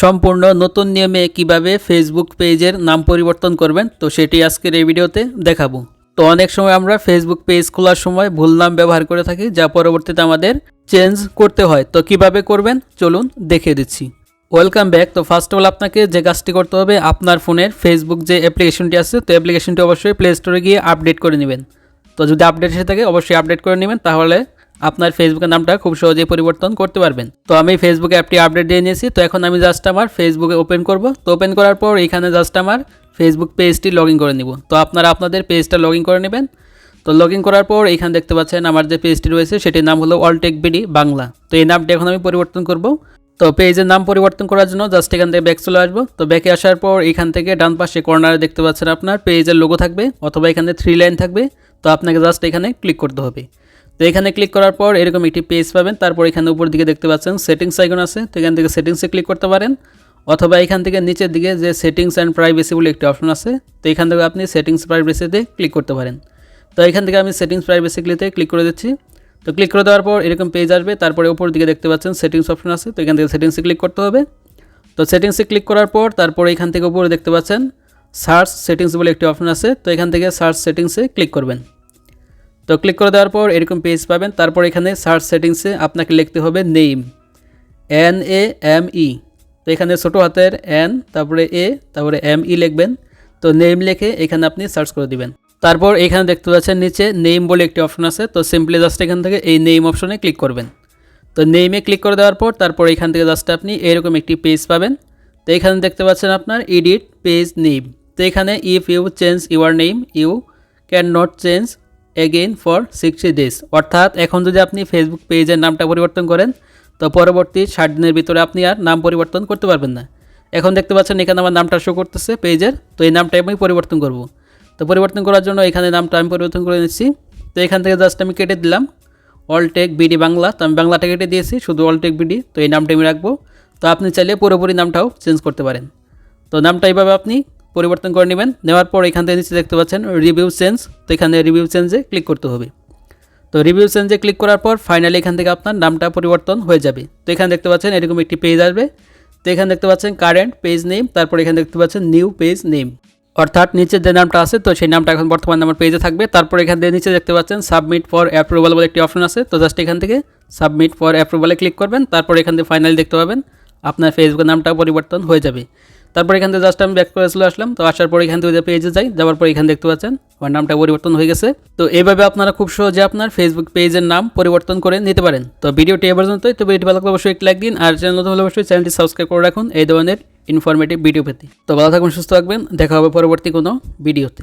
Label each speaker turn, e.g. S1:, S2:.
S1: সম্পূর্ণ নতুন নিয়মে কীভাবে ফেসবুক পেজের নাম পরিবর্তন করবেন, তো সেটি আজকের এই ভিডিওতে দেখাবো। তো অনেক সময় আমরা ফেসবুক পেজ খোলার সময় ভুল নাম ব্যবহার করে থাকি, যা পরবর্তীতে আমাদের চেঞ্জ করতে হয়। তো কীভাবে করবেন? চলুন দেখিয়ে দিচ্ছি। ওয়েলকাম ব্যাক তো ফার্স্ট অফ অল আপনাকে যে কাজটি করতে হবে, আপনার ফোনের ফেসবুক যে অ্যাপ্লিকেশনটি আছে, তো অ্যাপ্লিকেশনটি অবশ্যই প্লে স্টোরে গিয়ে আপডেট করে নেবেন। তো যদি আপডেট এসে থাকে, অবশ্যই আপডেট করে নেবেন। তাহলে আপনার ফেসবুকের নামটা খুব সহজেই পরিবর্তন করতে পারবেন। তো আমি ফেসবুকে অ্যাপটি আপডেট দিয়ে নিয়েছি, তো এখন আমি জাস্ট আমার ফেসবুকে ওপেন করব। তো ওপেন করার পর এখানে জাস্ট আমার ফেসবুক পেজটি লগ করে নিব। তো আপনারা আপনাদের পেজটা লগ করে নেবেন। তো লগ করার পর এখানে দেখতে পাচ্ছেন আমার যে পেজটি রয়েছে, সেটির নাম হলো অলটেক বিডি বাংলা। তো এই নামটি এখন আমি পরিবর্তন করব। তো পেজের নাম পরিবর্তন করার জন্য জাস্ট এখান থেকে ব্যাক চলে আসব। তো ব্যাকে আসার পর এখান থেকে ডান পাশে কর্নারে দেখতে পাচ্ছেন আপনার পেজের লোগো থাকবে, অথবা এখানে থ্রি লাইন থাকবে। তো আপনাকে জাস্ট এখানে ক্লিক করতে হবে। তো এখানে ক্লিক করার পর এরকম একটি পেজ পাবেন। তারপর এখানে উপর দিকে দেখতে পাচ্ছেন সেটিংস আইকন আছে। তো এখান থেকে সেটিংসে ক্লিক করতে পারেন। অথবা এখান থেকে নিচের দিকে যে সেটিংস অ্যান্ড প্রাইভেসি বলে একটি অপশন আছে, তো এখান থেকে আপনি সেটিংস প্রাইভেসিতে ক্লিক করতে পারেন। তো এখান থেকে আমি সেটিংস প্রাইভেসিতে ক্লিক করে দিচ্ছি। তো ক্লিক করে দেওয়ার পর এরকম পেজ আসবে। তারপরে উপর দিকে দেখতে পাচ্ছেন সেটিংস অপশন আছে। তো এখান থেকে সেটিংসে ক্লিক করতে হবে। তো সেটিংসে ক্লিক করার পর তারপরে এখান থেকে উপরে দেখতে পাচ্ছেন সার্চ সেটিংস বলে একটি অপশন আছে। তো এখান থেকে সার্চ সেটিংসে ক্লিক করবেন। তো ক্লিক করে দেওয়ার পর এরকম পেজ পাবেন। তারপর এখানে সার্চ সেটিংসে আপনাকে লিখতে হবে name N A M E তো এখানে ছোটো হাতের এন তারপরে এ তারপরে এম ই লিখবেন। তো নেম লিখে এখানে আপনি সার্চ করে দিবেন। তারপর এখানে দেখতে পাচ্ছেন নিচে নেম বলে একটি অপশন আছে। তো সিম্পলি জাস্ট এখান থেকে এই নেম অপশনে ক্লিক করবেন। তো নেমে ক্লিক করে দেওয়ার পর তারপর এখান থেকে জাস্ট আপনি এরকম একটি পেজ পাবেন। তো এখানে দেখতে পাচ্ছেন আপনার এডিট পেজ নেম তো এখানে if you change your name you can not change again for sixty days অর্থাৎ এখন যদি আপনি ফেসবুক পেজের নামটা পরিবর্তন করেন, তো পরবর্তী ষাট দিনের ভিতরে আপনি আর নাম পরিবর্তন করতে পারবেন না। এখন দেখতে পাচ্ছেন এখানে আমার নামটা শো করতেছে পেজের তো এই নামটা আমি পরিবর্তন করব। তো পরিবর্তন করার জন্য এখানে নামটা আমি পরিবর্তন করে নিচ্ছি। তো এখান থেকে জাস্ট আমি কেটে দিলাম। অলটেক বিডি বাংলা, তো আমি বাংলাটা কেটে দিয়েছি, শুধু অলটেক বিডি তো এই নামটা আমি রাখব। তো আপনি চাইলে পুরোপুরি নামটাও চেঞ্জ করতে পারেন। তো নামটা এইভাবে আপনি পরিবর্তন করে নেবেন। নেওয়ার পর এখান থেকে নিচে দেখতে পাচ্ছেন রিভিউ চেঞ্জ তো এখানে রিভিউ চেঞ্জে ক্লিক করতে হবে। তো রিভিউ চেঞ্জে ক্লিক করার পর ফাইনালি এখান থেকে আপনার নামটা পরিবর্তন হয়ে যাবে। তো এখানে দেখতে পাচ্ছেন এরকম একটি পেজ আসবে। তো এখানে দেখতে পাচ্ছেন কারেন্ট পেজ নেম তারপর এখানে দেখতে পাচ্ছেন নিউ পেজ নেম অর্থাৎ নিচে যে নামটা আছে, তো সেই নামটা এখন বর্তমানে আমার পেজে থাকবে। তারপর এখান থেকে নিচে দেখতে পাচ্ছেন সাবমিট ফর অ্যাপ্রুভাল বলে একটি অপশন আছে। তো জাস্ট এখান থেকে সাবমিট ফর অ্যাপ্রুভালে ক্লিক করবেন। তারপর এখান থেকে ফাইনালি দেখতে পাবেন আপনার ফেসবুকের নামটা পরিবর্তন হয়ে যাবে। তারপর এখান থেকে জাস্ট আমি ব্যাক করে চলে আসলাম। তো আসার পর এখান থেকে পেজে যাই যাওয়ার পর এখানে দেখতে পাচ্ছেন, আমার নামটা পরিবর্তন হয়ে গেছে। তো এইভাবে আপনারা খুব সহজে আপনার ফেসবুক পেজের নাম পরিবর্তন করে নিতে পারেন। তো ভিডিওটি এ পর্যন্তই তো ভিডিও ভালো লাগলে অবশ্যই লাইক দিন, আর চ্যানেল নতুন হলে অবশ্যই চ্যানেলটি সাবস্ক্রাইব করে রাখুন। এই ধরনের ইনফরমেটিভ ভিডিও পেতে। তো ভালো থাকবেন সুস্থ থাকবেন। দেখা হবে পরবর্তী কোনো ভিডিওতে।